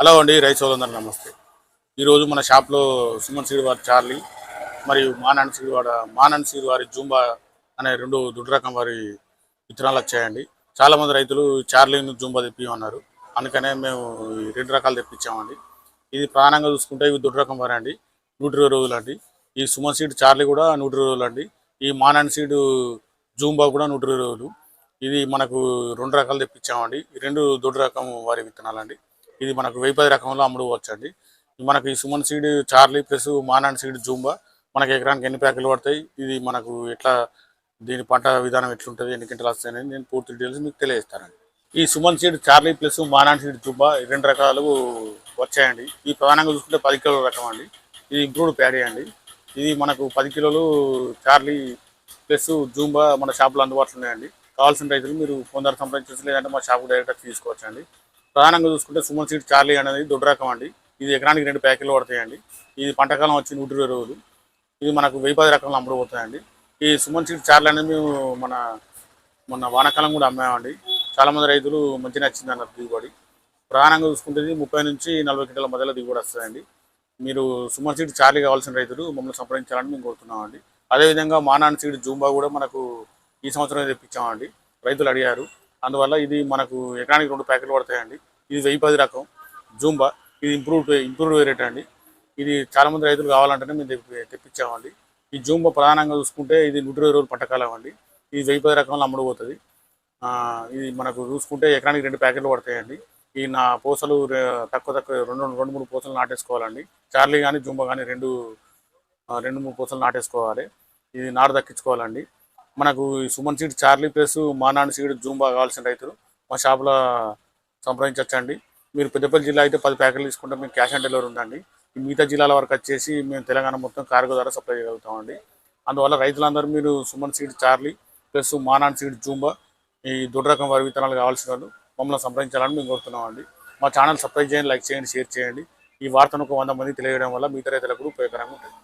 Hello అండి రైతు సోదరు నమస్తే. ఈరోజు మన షాప్లో సుమన్ సీడ్ వారి చార్లీ మరియు మానన్ సీడ్ వాడ మానన్ సీడ్ వారి జూంబా అనే రెండు దుడ్డు రకం వారి విత్తనాలు వచ్చాయండి. చాలా మంది రైతులు చార్లీని జూంబా తెప్పియమన్నారు. అందుకనే మేము రెండు రకాలు తెప్పించామండి. ఇది ప్రధానంగా చూసుకుంటే ఇవి దుడ్డు రకం వారి అండి నూట ఇరవై రోజులు అండి ఈ సుమన్ సీడ్ చార్లీ కూడా నూట ఇరవై రోజులు అండి ఈ మానన్ సీడ్ జూంబా కూడా నూట ఇరవై రోజులు. ఇది మనకు రెండు రకాలు తెప్పించామండి. ఈ రెండు దొడ్డు రకం వారి విత్తనాలండి. ఇది మనకు వెయ్యి పది రకంలో అమ్ముడుకోవచ్చు అండి మనకి ఈ Suman seed Charlie plus Manan seed Zumba మనకి ఎకరానికి ఎన్ని ప్యాకెట్లు పడతాయి? ఇది మనకు ఎట్లా దీని పంట విధానం ఎట్లుంటుంది ఎన్ని గంటలు వస్తాయని నేను పూర్తి డీటెయిల్స్ మీకు తెలియజేస్తానండి. ఈ Suman seed Charlie plus Manan seed Zumba ఈ రెండు రకాలు వచ్చాయండి. ఈ ప్రధానంగా చూసుకుంటే పది కిలోల రకం అండి. ఇది ఇంప్రూవ్డ్ ప్యాడీ అండి. ఇది మనకు పది కిలోలు చార్లీ ప్లస్ జూంబా మన షాపులో అందుబాటులో ఉన్నాయండి. కావాల్సిన రైతులు మీరు ఫోన్ ద్వారా సంప్రదించవచ్చు లేదంటే మా షాపు డైరెక్ట్గా తీసుకోవచ్చు అండి ప్రధానంగా చూసుకుంటే సుమన్ సీడ్ చార్లీ అనేది దొడ్డు రకం అండి. ఇది ఎకరానికి రెండు ప్యాకెట్లు పడతాయండి. ఇది పంటకాలం వచ్చి నూట ఇరవై రోజులు. ఇది మనకు వెయ్యి పది రకంలో అమ్ముడుపోతాయండి ఈ సుమన్ సీడ్ చార్లీ అనేది మేము మన మొన్న వానాకాలం కూడా అమ్మామండి. చాలామంది రైతులు మంచి నచ్చింది అన్నారు దిగుబడి. ప్రధానంగా చూసుకుంటే ముప్పై నుంచి నలభై క్వింటాల మధ్యలో దిగుబడి వస్తుందండి. మీరు సుమన్ సీడ్ చార్లీ కావాల్సిన రైతులు మమ్మల్ని సంప్రదించాలని మేము కోరుతున్నామండి. అదేవిధంగా మానాన్ సీడ్ జూంబా కూడా మనకు ఈ సంవత్సరం తెప్పించామండి. రైతులు అడిగారు. అందువల్ల ఇది మనకు ఎకరానికి రెండు ప్యాకెట్లు పడతాయండి. ఇది వెయ్యి పది రకం. జూంబా. ఇది ఇంప్రూవ్డ్ ఇంప్రూవ్డ్ వేరేట్ అండి. ఇది చాలామంది రైతులు కావాలంటేనే మేము తెప్పి- తెప్పించామండి. ఈ జూంబా ప్రధానంగా చూసుకుంటే ఇది నూట ఇరవై రోజులు పంటకాలం అండి. ఇది వెయ్యి పది రకంలో అమ్ముడుపోతుంది ఇది మనకు చూసుకుంటే ఎకరానికి రెండు ప్యాకెట్లు పడతాయండి. ఈ నా పూసలు తక్కువ తక్కువ రెండు రెండు మూడు పూసలు నాటేసుకోవాలండి. చార్లీ కానీ జుంబ కానీ రెండు రెండు మూడు పూసలు నాటేసుకోవాలి. ఇది నారు దక్కించుకోవాలండి. మనకు Suman seed Charlie plus Manan seed Zumba కావాల్సిన రైతులు మా షాప్లో సంప్రదించవచ్చండి మీరు పెద్దపల్లి జిల్లా అయితే పది ప్యాకెట్లు తీసుకుంటే మేము క్యాష్ ఆన్ డెలివరీ ఉందండి. మిగతా జిల్లాల వరకు వచ్చేసి మేము తెలంగాణ మొత్తం కార్గో ద్వారా సప్లై చేయగలుగుతామండి. అందువల్ల రైతులందరూ మీరు Suman seed Charlie plus Manan seed Zumba ఈ దొడ్డు రకం వారి విత్తనాలు కావాల్సిన వాళ్ళు మమ్మల్ని సంప్రదించాలని మేము కోరుతున్నామండి. మా ఛానల్ సబ్స్క్రైబ్ చేయండి లైక్ చేయండి షేర్ చేయండి. ఈ వార్తను ఒక వంద మంది తెలియడం వల్ల మిగతా రైతులకు ఉపయోగకరంగా ఉంటుంది.